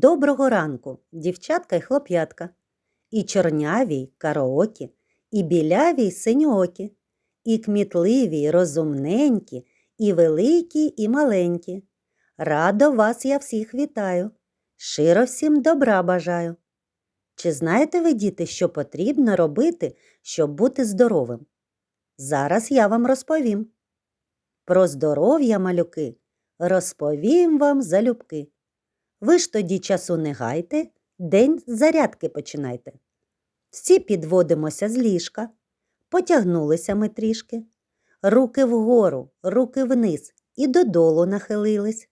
Доброго ранку, дівчатка й хлоп'ятка, і чорняві й караокі, і біляві й синьоокі, і кмітливі й розумненькі, і великі, і маленькі. Радо вас я всіх вітаю, широ всім добра бажаю. Чи знаєте ви, діти, що потрібно робити, щоб бути здоровим? Зараз я вам розповім. Про здоров'я, малюки, розповім вам залюбки. Ви ж тоді часу не гайте, день зарядки починайте. Всі підводимося з ліжка, потягнулися ми трішки, руки вгору, руки вниз і додолу нахилились.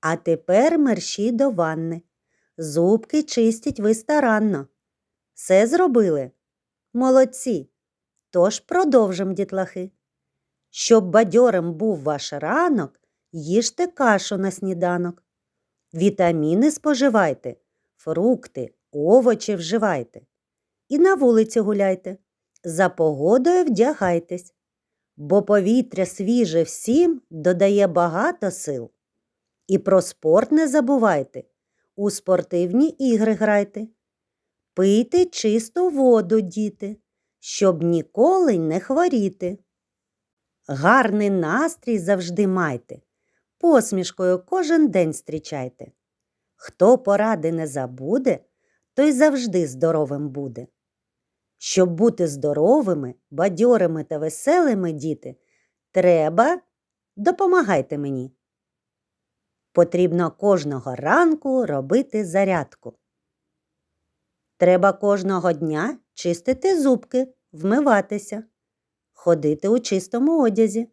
А тепер мерщі до ванни. Зубки чистять ви старанно. Все зробили? Молодці. Тож продовжим, дітлахи. Щоб бадьорим був ваш ранок, їжте кашу на сніданок. Вітаміни споживайте, фрукти, овочі вживайте. І на вулиці гуляйте. За погодою вдягайтесь, бо повітря свіже всім додає багато сил. І про спорт не забувайте, у спортивні ігри грайте. Пийте чисту воду, діти, щоб ніколи не хворіти. Гарний настрій завжди майте, посмішкою кожен день зустрічайте. Хто поради не забуде, той завжди здоровим буде. Щоб бути здоровими, бадьорими та веселими, діти, треба допомагайте мені. Потрібно кожного ранку робити зарядку. Треба кожного дня чистити зубки, вмиватися, ходити у чистому одязі.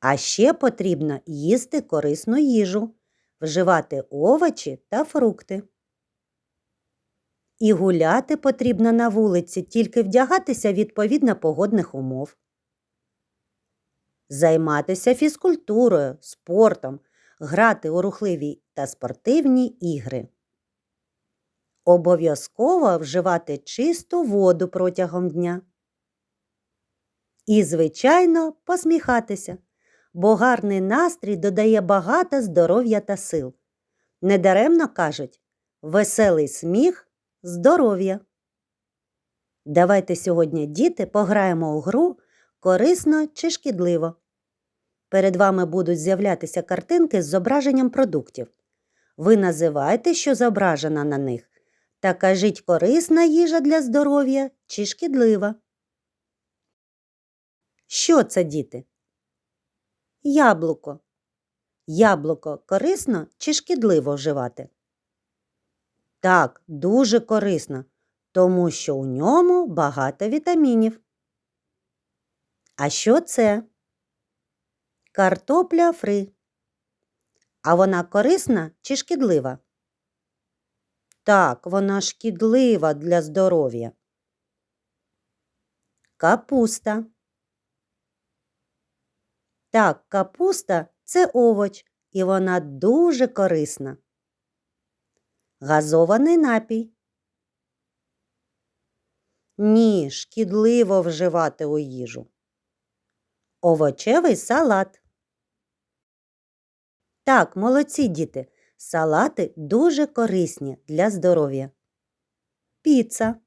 А ще потрібно їсти корисну їжу, вживати овочі та фрукти. І гуляти потрібно на вулиці, тільки вдягатися відповідно погодних умов. Займатися фізкультурою, спортом, грати у рухливі та спортивні ігри. Обов'язково вживати чисту воду протягом дня. І, звичайно, посміхатися, бо гарний настрій додає багато здоров'я та сил. Недаремно кажуть веселий сміх здоров'я. Давайте сьогодні, діти, пограємо у гру корисно чи шкідливо. Перед вами будуть з'являтися картинки з зображенням продуктів. Ви називаєте, що зображено на них, та кажіть корисна їжа для здоров'я чи шкідлива. Що це, діти? Яблуко. Яблуко корисно чи шкідливо вживати? Так, дуже корисно, тому що у ньому багато вітамінів. А що це? Картопля фри. А вона корисна чи шкідлива? Так, вона шкідлива для здоров'я. Капуста. Так, капуста це овоч, і вона дуже корисна. Газований напій. Ні, шкідливо вживати у їжу. Овочевий салат. Так, молодці діти, салати дуже корисні для здоров'я. Піца.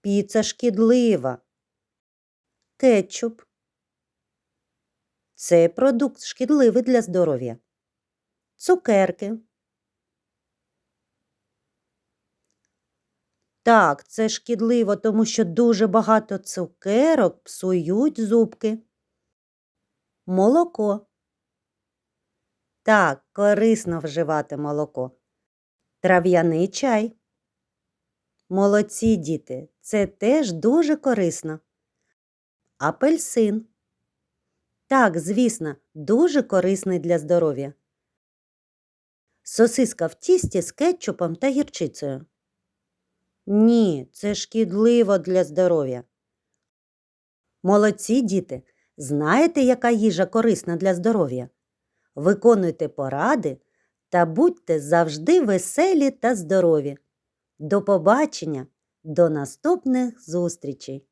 Піца шкідлива. Кетчуп. Цей продукт шкідливий для здоров'я. Цукерки. Так, це шкідливо, тому що дуже багато цукерок псують зубки. Молоко. Так, корисно вживати молоко. Трав'яний чай. Молодці діти, це теж дуже корисно. Апельсин. Так, звісно, дуже корисний для здоров'я. Сосиска в тісті з кетчупом та гірчицею. Ні, це шкідливо для здоров'я. Молодці діти, знаєте, яка їжа корисна для здоров'я? Виконуйте поради та будьте завжди веселі та здорові. До побачення, до наступних зустрічей!